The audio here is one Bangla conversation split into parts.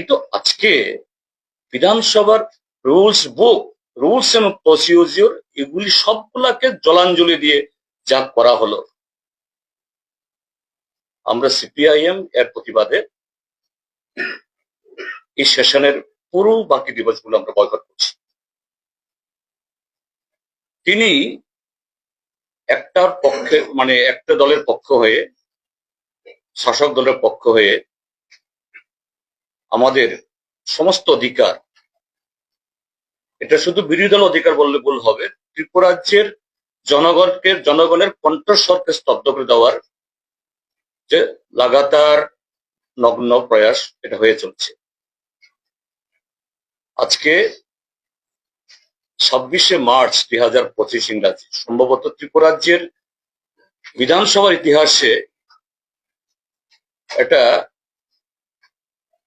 কিন্তু আজকে বিধানসভার রুলস বুক, রুলস এবং প্রসিডিওর এগুলি সবগুলাকে জলাঞ্জলি দিয়ে যা করা হলো। আমরা সিপিআইএম এর প্রতিবাদে এই সেশনের পুরো বাকি দিবসগুলো আমরা বয়কট করছি। তিনি একটার পক্ষে মানে একটা দলের পক্ষ হয়ে, শাসক দলের পক্ষ হয়ে আমাদের সমস্ত অধিকার। এটা শুধু বিরোধী দল অধিকার বললে ভুল হবে। ত্রিপুরাজ্যের জনগণকে, জনগণের কণ্ঠস্বরকে স্তব্ধ করে দেওয়ার যে লাগাতার নগ্ন প্রয়াস এটা হয়ে চলছে। আজকে ছাব্বিশে মার্চ দুই হাজার পঁচিশ ইংরাজি, সম্ভবত ত্রিপুরাজ্যের বিধানসভার ইতিহাসে এটা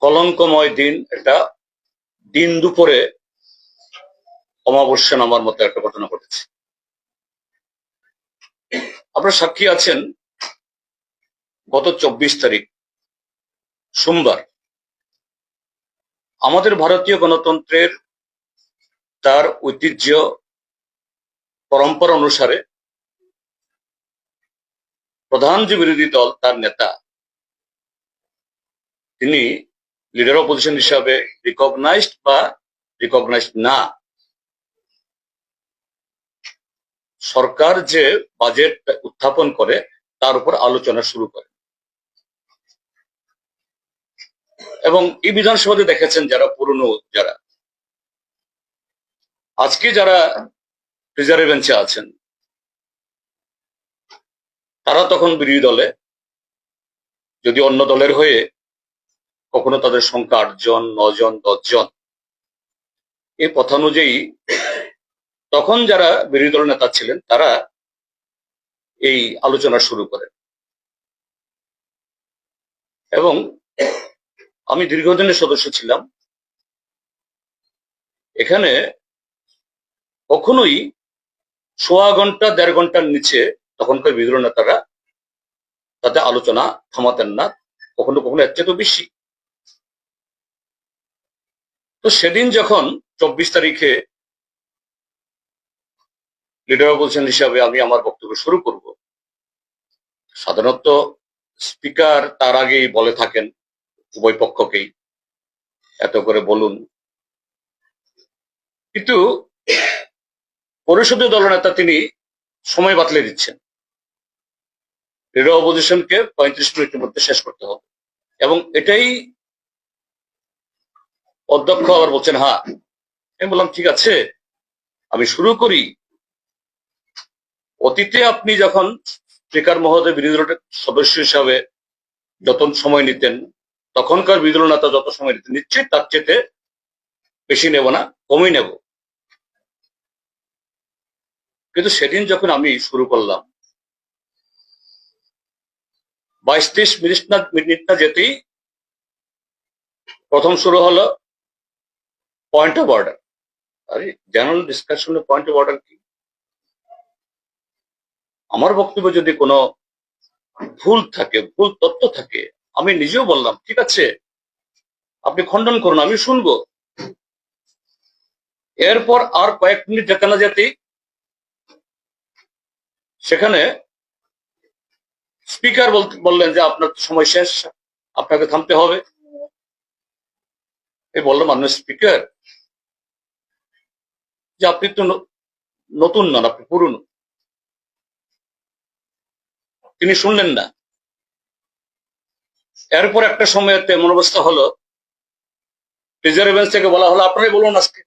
কলঙ্কময় দিন একটা দিন দুপুরে অমাবস্যা নামার মতো একটা ঘটনা ঘটেছে। আপনার সাক্ষী আছেন গত চব্বিশ তারিখ, সোমবার। আমাদের ভারতীয় গণতন্ত্রের তার ঐতিহ্য পরম্পরা অনুসারে প্রধান যে বিরোধী দল, তার নেতা, তিনি লিডার অপোজিশন হিসাবে রিকগনাইজড বা রিকগনাইজড না। সরকার যে বাজেট উত্থাপন করে, তার উপর আলোচনা শুরু করে। এবং এই বিধানসভাতে দেখেছেন যারা পুরনো যারা। আজকে যারা রিজার্ভ বেঞ্চে আছেন, তারা তখন বিরোধী দলে, যদি অন্য দলের হয়ে কখনো তাদের সংখ্যা আটজন নজন, দশজন। এই কথা অনুযায়ী তখন যারা বিরোধী দল নেতা ছিলেন, তারা এই আলোচনা শুরু করেন। এবং আমি দীর্ঘদিনের সদস্য ছিলাম। এখানে কখনোই সোয়া ঘণ্টা, দেড় ঘণ্টার নিচে তখনকার বিদ্রোহ নেতারা তাতে আলোচনা থামাতেন না। কখনো কখনো এর চেয়ে তো বেশি। তো সেদিন যখন চব্বিশ তারিখে লিডার বলছেন হিসাবে আমি আমার বক্তব্য শুরু করব। সাধারণত স্পিকার তার আগেই বলে থাকেন, উভয় পক্ষকেই, এত করে বলুন। কিন্তু পরিষদীয় দলনেতা তিনি সময় বাতলে দিচ্ছেন। লিডার অপোজিশনকে পঁয়ত্রিশ মিনিটের মধ্যে শেষ করতে হবে। এবং এটাই অধ্যক্ষ আবার বলছেন হ্যাঁ। আমি বললাম, ঠিক আছে। আমি শুরু করি। অতীতে আপনি যখন স্পিকার মহোদয় বিরোধী দলের সদস্য হিসাবে যত সময় নিতেন, তখনকার বিরোধী নেতা যত সময় নিতেন, নিশ্চয়ই তার চেতে বেশি নেব না, কমই নেব। কিন্তু সেদিন যখন আমি শুরু করলাম, বাইশ তেইশ মিনিট না মিনিট না যেতেই প্রথম শুরু হলো পয়েন্ট অফ অর্ডার আরে জেনারেল ডিসকাশনে পয়েন্ট অফ অর্ডার কি? আমার বক্তব্য যদি কোনো ভুল থাকে, ভুল তথ্য থাকে, আমি নিজেও বললাম, ঠিক আছে? আপনি খণ্ডন করুন, আমি শুনব। এরপর আর কয়েক মিনিট যেতে না যেতেই সেখানে স্পিকার বললেন যে আপনার সময় শেষ, আপনাকে থামতে হবে। এই বললাম আপনার স্পিকার যে আপনি তো নতুন নন, আপনি পুরনো। তিনি শুনলেন না। এরপর একটা সময়তে এমন অবস্থা হলো বেঞ্চ থেকে বলা হলো, আপনারাই বলুন আজকে।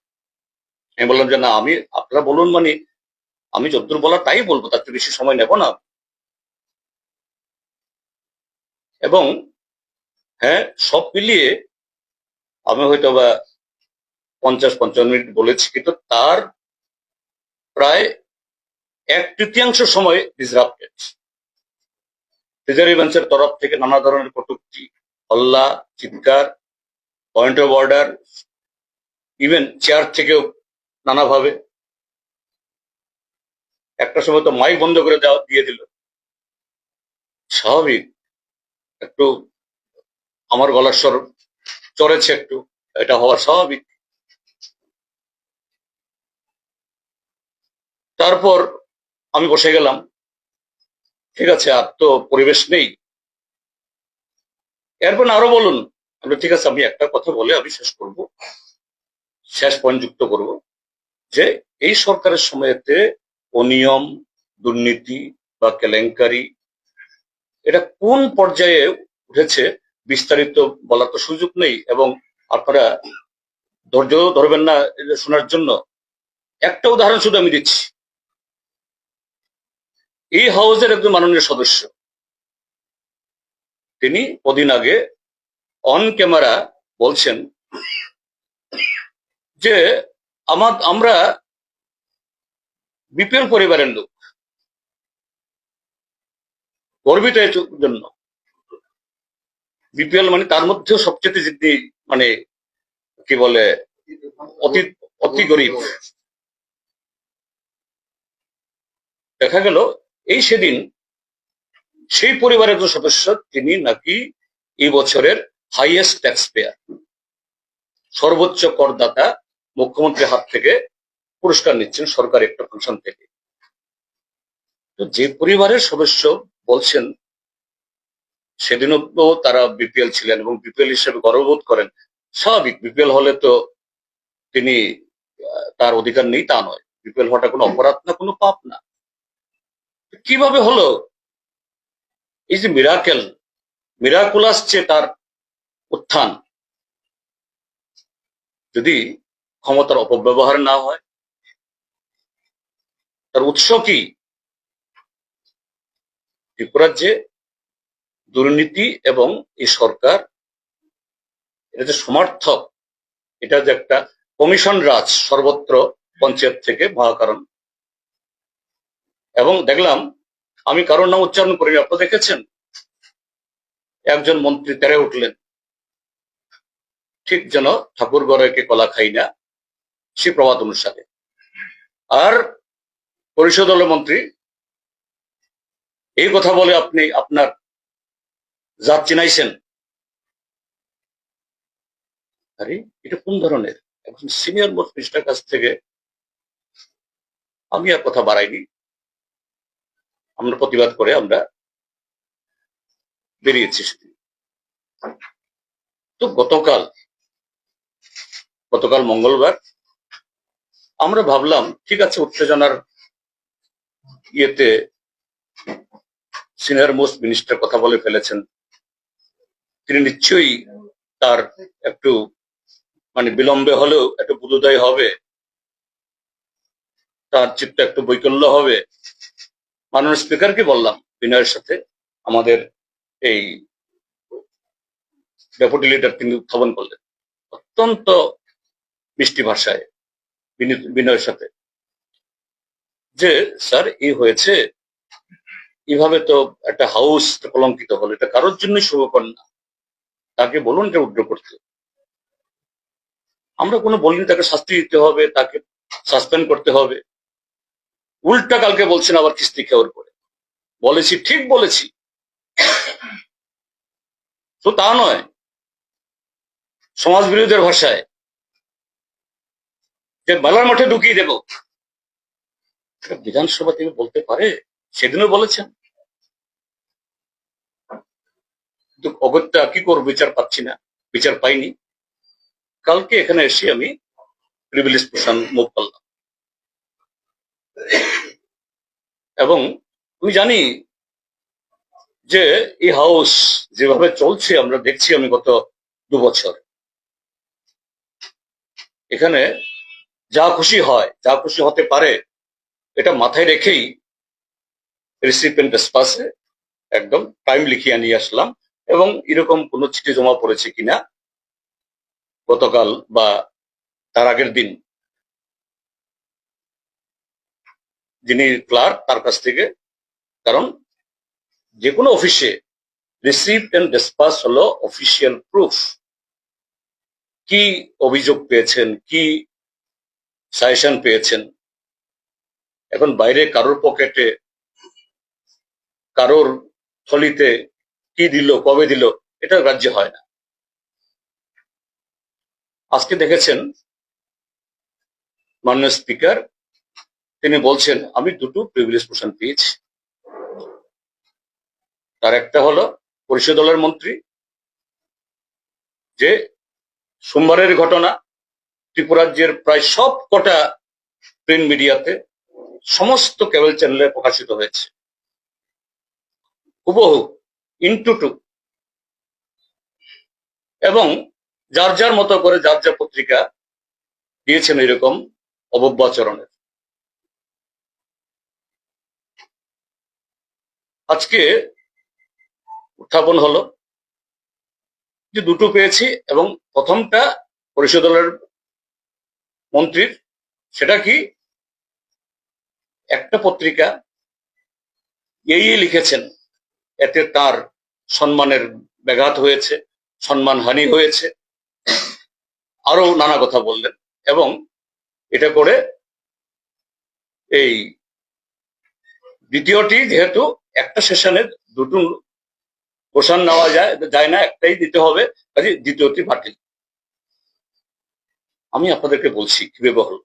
আমি বললাম যে, না, আমি, আপনারা বলুন মানে আমি যদ্দূর বলা তাই বলব, তার বেশি সময় নেব না। এবং হ্যাঁ সব মিলিয়ে আমি হয়তো বা পঞ্চাশ, পঞ্চান্ন মিনিট বলেছি, কিন্তু তার প্রায় এক তৃতীয়াংশ সময় ডিসরাপ্টেড রিজার্ভ বেঞ্চের তরফ থেকে নানা ধরনের কটুক্তি, হল্লা, চিৎকার point of order even chair থেকেও নানাভাবে। একটা সময় তো মাইক বন্ধ করে দেওয়া দিয়ে দিল। স্বাভাবিক। একটু আমার গলার স্বর চড়েছে একটু, এটা হওয়া স্বাভাবিক। তারপর আমি বসে গেলাম। ঠিক আছে, আর তো পরিবেশ নেই। এরপর আরও বলুন, আমি ঠিক আছে, আমি একটা কথা বলে আমি শেষ করব। শেষ পয়েন্ট যুক্ত করব যে এই সরকারের সময়তে অনিয়ম, দুর্নীতি বা কেলেঙ্কারি, এটা কোন পর্যায়ে উঠেছে বিস্তারিত বলার তো সুযোগ নেই এবং আপনারা ধৈর্য ধরবেন না শোনার জন্য। একটা উদাহরণ শুধু আমি দিচ্ছি। এই হাউসের একজন মাননীয় সদস্য। তিনি কদিন আগে অন ক্যামেরা বলছেন যে, আমার, আমরা বিপিএল পরিবারের লোক। গর্বিত জন্য। বিপিএল মানে তার মধ্যেও সবচেয়ে যিনি মানে কি বলে, অতি অতি গরিব। দেখা গেল, এই সেদিন সেই পরিবারের একজন সদস্য, তিনি নাকি এই বছরের হাইয়েস্ট ট্যাক্স পেয়ার সর্বোচ্চ করদাতা মুখ্যমন্ত্রীর হাত থেকে পুরস্কার নিচ্ছেন সরকারি একটা ফাংশন থেকে। তো যে পরিবারের সদস্য বলছেন সেদিনও তারা বিপিএল ছিলেন এবং বিপিএল হিসেবে গর্ববোধ করেন। স্বাভাবিক বিপিএল হলে তো তিনি তার অধিকার নেই তা নয়। বিপিএল হওয়াটা কোনো অপরাধ না কোনো পাপ না। কীভাবে হলো? এই যে মিরাকেল মিরাকুলাস যে তার উত্থান যদি ক্ষমতার অপব্যবহার না হয় তার উৎস কি? ত্রিপুরার যে দুর্নীতি এবং এই সরকার, এটা যে সমর্থক, এটা যে একটা কমিশন রাজ সর্বত্র পঞ্চায়েত থেকে মহাকারণ। এবং দেখলাম, আমি কারোর নাম উচ্চারণ করিনি, আপনারা দেখেছেন? একজন মন্ত্রী তেরে উঠলেন। ঠিক যেন ঠাকুর গড়েকে কলা খাই না, সে প্রবাদ অনুসারে। আর পরিষদ মন্ত্রী, এই কথা বলে আপনি আপনার জাত চিনাইছেন? আরে, এটা কোন ধরনের? একজন সিনিয়র মিনিস্টার কাছ থেকে আমি আর কথা বাড়াইনি। আমরা প্রতিবাদ করে আমরা বেরিয়েছি সেদিন। তো গতকাল গতকাল মঙ্গলবার আমরা ভাবলাম, ঠিক আছে, উত্তেজনার ইয়েতে সিনিয়র মোস্ট মিনিস্টার কথা বলে ফেলেছেন। তিনি নিশ্চয়ই তার একটু মানে বিলম্বে হলেও একটু বুধোদয় হবে। তার চিত্ত একটু বৈকল্য হবে। মাননীয় স্পিকারকে বললাম, বিনয়ের সাথে আমাদের এই ডেপুটি লিডার তিনি উত্থাপন করলেন। অত্যন্ত মিষ্টি ভাষায় বিনি- বিনয়ের সাথে। যে, স্যার, এই হয়েছে। এভাবে তো একটা হাউস কলঙ্কিত হলো। এটা কারোর জন্যই শুভকর না। তাকে বলুন এটা উদ্র করতে আমরা কোনো বলিনি তাকে শাস্তি দিতে হবে, তাকে সাসপেন্ড করতে হবে। উল্টা কালকে বলছেন আবার কিস্তি খেওয়ার করে বলেছি, ঠিক বলেছি। তো তা নয়। সমাজ বিরোধীদের ভাষায় যে মেলার মাঠে ঢুকিয়ে দেব। বিধানসভা থেকে বলতে পারে, সেদিনও বলেছেন। কিন্তু অগত্যা কি করব বিচার পাচ্ছি না, বিচার পাইনি। কালকে এখানে এসে আমি প্রিভিলেজ পোষণ মুভ করলাম এবং আমি জানি যে এই হাউস যেভাবে চলছে, আমরা দেখছি আমি গত দু বছর। এখানে যা খুশি হয়, যা খুশি হতে পারে, এটা মাথায় রেখেই রিসিপেন্ট স্পাসে একদম টাইম লিখিয়ে নিয়ে আসলাম। এবং এরকম কোনো চিঠি জমা পড়েছে কিনা? গতকাল বা তার আগের দিন। যিনি ক্লার্ক, তার কাছ থেকে। কারণ যে কোনো অফিসে রিসিভ এন্ড ডিসপাস হলো অফিসিয়াল প্রুফ কি অভিযোগ পেয়েছেন? কি সাজেশন পেয়েছেন? এখন বাইরে কারোর পকেটে, কারোর থলিতে কি দিল, কবে দিল এটা রাজ্য হয় না। আজকে দেখেছেন, মাননীয় স্পিকার, তিনি বলছেন, আমি দুটো প্রিভিলেজ পোর্শন পেয়েছি। তার একটা হলো, পরিষদ দলের মন্ত্রী, যে সোমবারের ঘটনা ত্রিপুরাজ্যের প্রায় সব কটা প্রিন্ট মিডিয়াতে সমস্ত কেবল চ্যানেলে প্রকাশিত হয়েছে। হুবহু। ইন্টু টু এবং যার যার মতো করে যার যার পত্রিকা দিয়েছেন এরকম অবব্যাচরণের। আজকে উত্থাপন হলো যে দুটো পেয়েছি এবং প্রথমটা পরিষদ মন্ত্রীর, সেটা কি? একটা পত্রিকা এই লিখেছেন এতে তার সম্মানের ব্যাঘাত হয়েছে, সম্মানহানি হয়েছে। আরও নানা কথা বললেন এবং এটা করে এই দ্বিতীয়টি যেহেতু একটা সেশনে দুটো পোষণ নেওয়া যায় যায় না, একটাই দিতে হবে কাজে দ্বিতীয়টি বাতিল। আমি আপনাদেরকে বলছি কীভাবে হল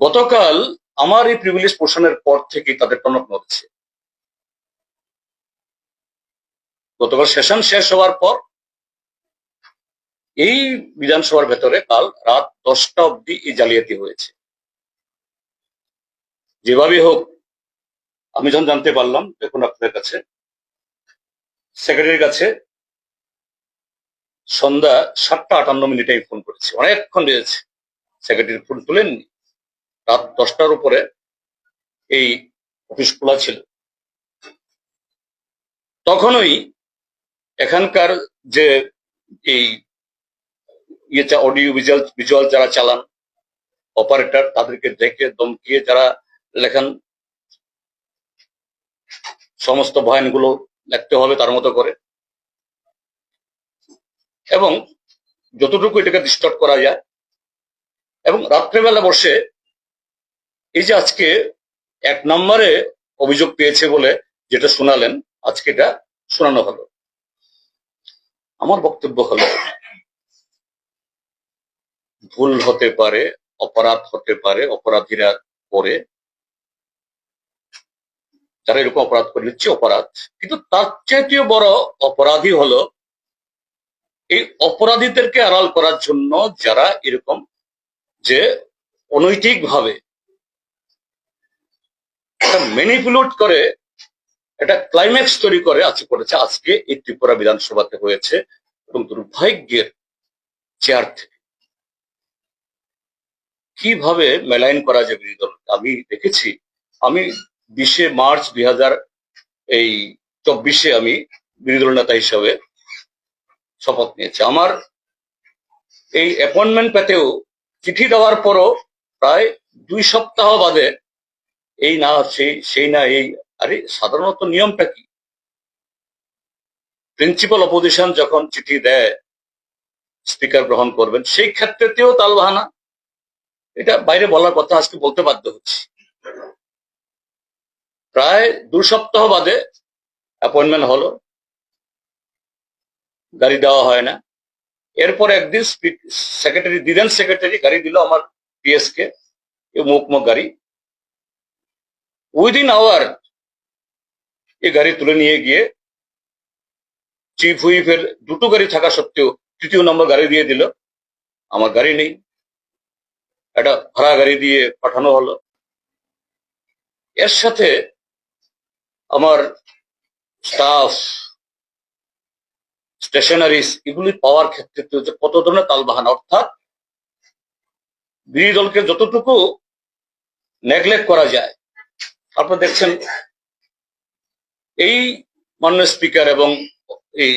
গতকাল আমার এই প্রিভিলেজ পোষণের পর থেকে তাদের টনক নড়ছে। গতকাল সেশন শেষ হওয়ার পর এই বিধানসভার ভেতরে কাল রাত দশটা অবধি এই জালিয়াতি হয়েছে। যেভাবে হোক, আমি যখন জানতে পারলাম, দেখুন আপনাদের কাছে, সেক্রেটারির কাছে সন্ধ্যা সাতটা আটান্ন মিনিটে আমি ফোন করেছি। অনেকক্ষণ রয়েছে। সেক্রেটারি ফোন তুলেননি। রাত দশটার উপরে এই অফিস খোলা ছিল। তখনই এখানকার যে এই ইয়ে অডিও ভিজুয়াল ভিজুয়াল যারা চালান অপারেটর তাদেরকে দেখে দমকিয়ে যারা লেখান, সমস্ত বয়ানগুলো লিখতে হবে তার মতো করে। এবং যতটুকু এটাকে ডিস্টার্ব করা যায়, এবং রাত্রেবেলা বসে এই যে আজকে এক নম্বরে অভিযোগ পেয়েছে বলে যেটা শোনালেন, আজকে এটা শোনানো হলো। আমার বক্তব্য হলো, ভুল হতে পারে, অপরাধ হতে পারে, অপরাধীরা করে, যারা এরকম অপরাধ করে নিচ্ছে অপরাধ। কিন্তু তার চাইতেও বড় অপরাধী হলো এই অপরাধীদেরকে আড়াল করার জন্য যারা এরকম যে অনৈতিক ভাবে ম্যানিপুলেট করে এটা ক্লাইম্যাক্স তৈরি করে আজকে করেছে, আজকে এই ত্রিপুরা বিধানসভাতে হয়েছে এবং দুর্ভাগ্যের চেয়ার থেকে। কীভাবে মেলাইন করা যায় বিরোধী দল? আমি দেখেছি, আমি বিশে মার্চ দুই হাজার এই চব্বিশে আমি বিরোধী দল নেতা হিসাবে শপথ নিয়েছি। আমার এই অ্যাপয়েন্টমেন্ট পেতেও চিঠি দেওয়ার পরও প্রায় দুই সপ্তাহ বাদে এই না, সেই সেই না, এই আরে সাধারণত নিয়মটা কি? প্রিন্সিপাল অপোজিশন যখন চিঠি দেয় স্পিকার গ্রহণ করবেন, সেই ক্ষেত্রেতেও তালবাহানা এটা বাইরে বলার কথা, আজকে বলতে বাধ্য হচ্ছি। প্রায় দু সপ্তাহ বাদে অ্যাপয়েন্টমেন্ট হলো। গাড়ি দেওয়া হয় না। এরপর একদিন সেক্রেটারি দিলেন সেক্রেটারি গাড়ি দিল আমার পিএস কে মুখ মুখ গাড়ি। উইদিন আওয়ার এই গাড়ি তুলে নিয়ে গিয়ে চিফ হুইফের দুটো গাড়ি থাকা সত্ত্বেও তৃতীয় নম্বর গাড়ি দিয়ে দিল। আমার গাড়ি নেই। একটা ভাড়া গাড়ি দিয়ে পাঠানো হলো। এর সাথে আমার স্টাফ স্টেশনারিজ এগুলি পাওয়ার ক্ষেত্রে কত ধরনের তালবাহান? অর্থাৎ বিরোধী দলকে যতটুকু নেগলেক্ট করা যায়, আপনারা দেখছেন এই মাননীয় স্পিকার এবং এই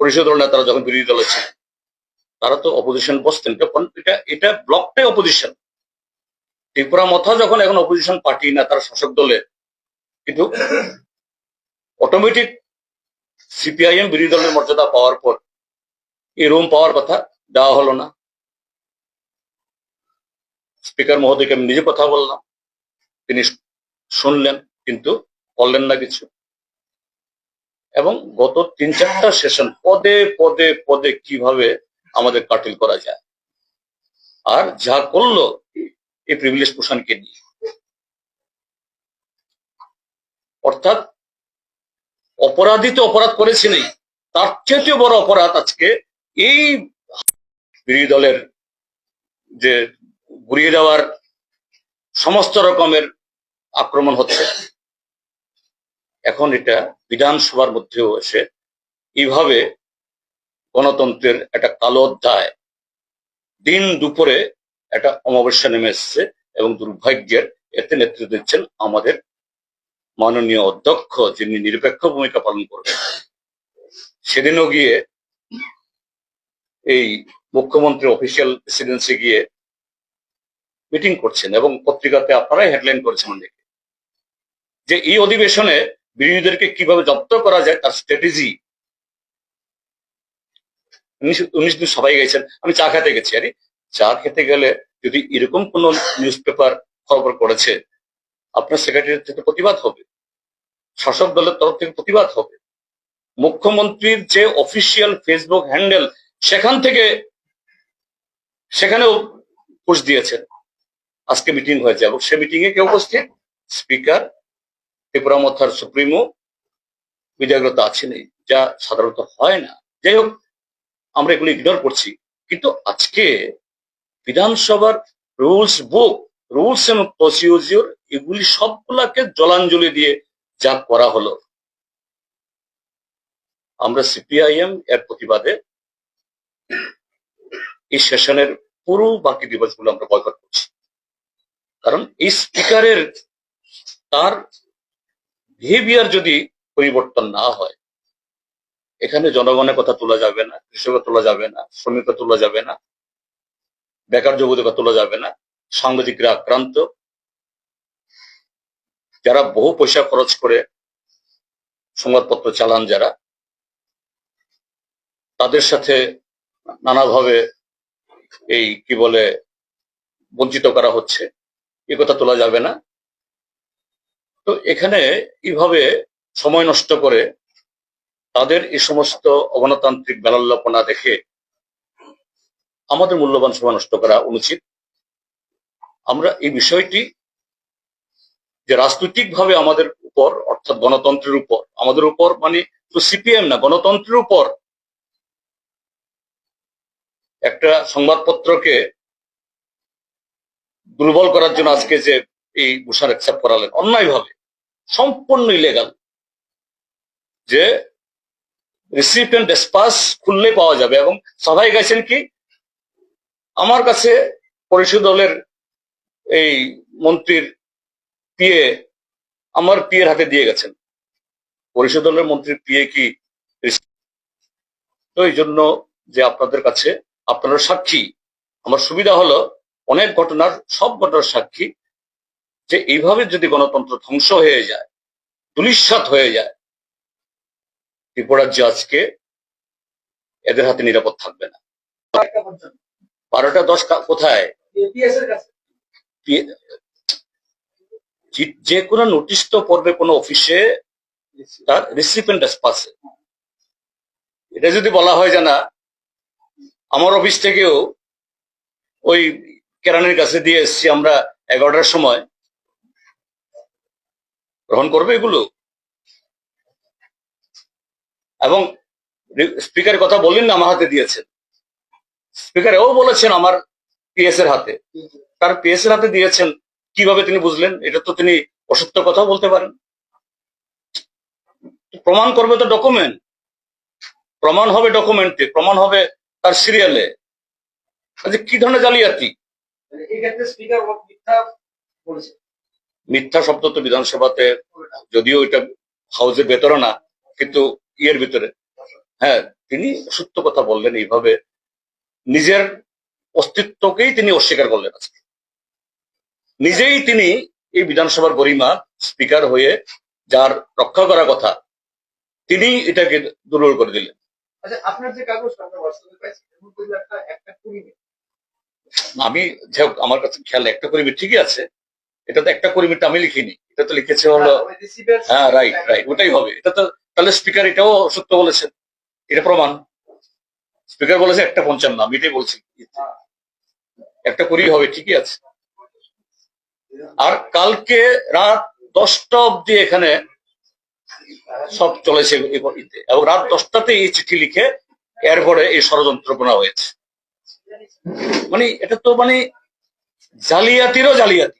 পরিষদ নেতারা যখন বিরোধী দলে ছিলেন তারা তো অপোজিশন বসতেন। এটা এটা ব্লকটাই অপোজিশন ত্রিপুরা মথা যখন এখন অপোজিশন পার্টি না, তারা শাসক দলে কিন্তু অটোমেটিক সিপিআইএম বিরোধী দলের মর্যাদা পাওয়ার পর এই রুম পাওয়ার কথা দেওয়া হলো না। স্পিকার মহোদয়কে আমি নিজে কথা বললাম। তিনি শুনলেন, কিন্তু বললেন না কিছু। এবং গত তিন চারটা সেশন পদে পদে পদে কীভাবে আমাদের কাটিল করা যায়। আর যা করল এই প্রিভিলেজ পোষণকে নিয়ে। অর্থাৎ অপরাধী তো অপরাধ করেছেনই তার চেয়ে বড় অপরাধ আজকে এই বিরোধী দলের যে ঘুরিয়ে দেওয়ার সমস্ত রকমের আক্রমণ হচ্ছে। এখন এটা বিধানসভার মধ্যেও এসে এইভাবে গণতন্ত্রের একটা কালো অধ্যায় দিন দুপুরে একটা অমাবস্যা নেমে এসছে এবং দুর্ভাগ্যের এতে নেতৃত্ব দিচ্ছেন আমাদের মাননীয় অধ্যক্ষ যিনি নিরপেক্ষ ভূমিকা পালন করবেন। সেদিনও গিয়ে এই মুখ্যমন্ত্রী অফিসিয়াল প্রেসিডেন্সি গিয়ে মিটিং করছেন এবং পত্রিকাতে আপনারাই হেডলাইন করেছেন অনেকে। যে এই অধিবেশনে বিরোধীদেরকে কীভাবে জব্দ করা যায় তার স্ট্র্যাটেজি উনিশ দিন সবাই গেছেন, আমি চা খেতে গেছি। আরে, চা খেতে গেলে যদি এরকম কোন নিউজ পেপার খবর করেছে আপনার সেক্রেটারি থেকে প্রতিবাদ হবে, শাসক দলের তরফ থেকে প্রতিবাদ হবে। মুখ্যমন্ত্রীর যে অফিসিয়াল ফেসবুক হ্যান্ডেল সেখান থেকে, সেখানেও পোস্ট দিয়েছেন। আজকে মিটিং হয়েছে এবং সে মিটিং এ কে উপস্থিত? স্পিকার ত্রিপুরা মথার সুপ্রিমো বিজয়গ্রত আছেনই যা সাধারণত হয় না। যাই হোক, আমরা এগুলো ইগনোর করছি। কিন্তু আজকে বিধানসভার রুলস বুক রুলস এবং প্রসিডিওর এগুলি সবগুলাকে জলাঞ্জলি দিয়ে যা করা হলো। আমরা সিপিআইএম এর প্রতিবাদে এই সেশনের পুরো বাকি দিবসগুলো আমরা বয়কট করছি। কারণ এই স্পিকারের তার বিহেভিয়ার যদি পরিবর্তন না হয়, এখানে জনগণের কথা তোলা যাবে না কৃষকের তোলা যাবে না শ্রমিকের তোলা যাবে না, বেকার যুবতীকে তোলা যাবে না, সাংবাদিকরা আক্রান্ত। যারা বহু পয়সা খরচ করে সংবাদপত্র চালান যারা, তাদের সাথে নানাভাবে এই কি বলে বঞ্চিত করা হচ্ছে, এ কথা তোলা যাবে না। তো এখানে এইভাবে সময় নষ্ট করে তাদের এই সমস্ত অগণতান্ত্রিক বেলাল্লাপনা দেখে আমাদের মূল্যবান সময় নষ্ট করা অনুচিত। আমরা এই বিষয়টি যে রাজনৈতিকভাবে আমাদের উপর, অর্থাৎ গণতন্ত্রের উপর, আমাদের উপর মানে তো সিপিএম না, গণতন্ত্রের উপর একটা সংবাদপত্রকে দুর্বল করার জন্য আজকে যে এই ঘোষণা অ্যাকসেপ্ট করালেন। অন্যায়ভাবে। সম্পূর্ণ ইলেগাল যে রিসিপ্টেন্ট ডেসপাস খুললে পাওয়া যাবে এবং সবাই গেছেন কি, আমার কাছে পরিষদ দলের এই মন্ত্রীর পিএ, আমার পিএর হাতে দিয়ে গেছেন। পরিষদ দলের মন্ত্রীর পিএ কি তো এই জন্য যে আপনাদের কাছে আপনারা সাক্ষী। আমার সুবিধা হলো, অনেক ঘটনার, সব ঘটনার সাক্ষী যে এইভাবে যদি গণতন্ত্র ধ্বংস হয়ে যায় দুলিশ্বাত হয়ে যায়, ত্রিপুরাজ্য আজকে এদের হাতে নিরাপদ থাকবে না। বারোটা দশ কোথায়? যে কোনো নোটিশ তো পড়বে কোনো অফিসে, তার রিসিপেন্ট পাশে। এটা যদি বলা হয় যে না, আমার অফিস থেকেও ওই কেরানির কাছে দিয়ে এসছি আমরা এগারোটার সময় গ্রহণ করবে এগুলো। এবং স্পিকার কথা বললেন না, আমার হাতে দিয়েছেন। স্পিকার এও বলেছেন আমার পিএস এর হাতে। তার পিএস এর হাতে দিয়েছেন, কীভাবে তিনি বুঝলেন? এটা তো তিনি অসত্য কথাও বলতে পারেন। প্রমাণ করবে তো ডকুমেন্ট প্রমাণ হবে ডকুমেন্টে প্রমাণ হবে তার সিরিয়ালে আচ্ছা কি ধরনের জালিয়াতি? বলেছে। মিথ্যা শব্দ তো বিধানসভাতে যদিও এটা হাউসের ভেতরে না কিন্তু ইয়ের ভিতরে। হ্যাঁ তিনি সত্য কথা বললেন এইভাবে। নিজের অস্তিত্বকেই তিনি অস্বীকার করলেন আজকে। নিজেই তিনি এই বিধানসভার গরিমা স্পিকার হয়ে যার রক্ষা করার কথা তিনি এটাকে দুর্বল করে দিলেন। আচ্ছা আপনার যে কাগজ আমি যাই আমার কাছে খেয়াল একটা কর্মী ঠিকই আছে। এটা তো একটা কর্মীটা আমি লিখিনি এটা তো লিখেছে হলো হ্যাঁ রাইট রাইট ওটাই হবে। এটা তো তাহলে স্পিকার এটাও সত্য বলেছেন। এটা প্রমাণ। স্পিকার বলেছে একটা পঞ্চান্ন আমি এটাই বলছি। একটা করেই হবে ঠিকই আছে। আর কালকে রাত দশটা অব্দি এখানে সব চলেছে এবং রাত দশটাতে এই চিঠি লিখে এরপরে এই ষড়যন্ত্র করা হয়েছে। মানে এটা তো মানে জালিয়াতিরও জালিয়াতি।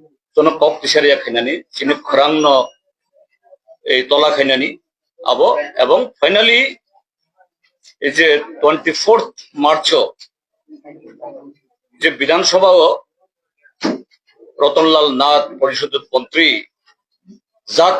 তন কক তিসারিয়া খাইনানি, চিনি খরাংন এই তলা খাইনানি, আবো, এবং ফাইনালি এই যে টোয়েন্টি ফোর্থ মার্চ যে বিধানসভা রতনলাল নাথ পরিষদের মন্ত্রী জাত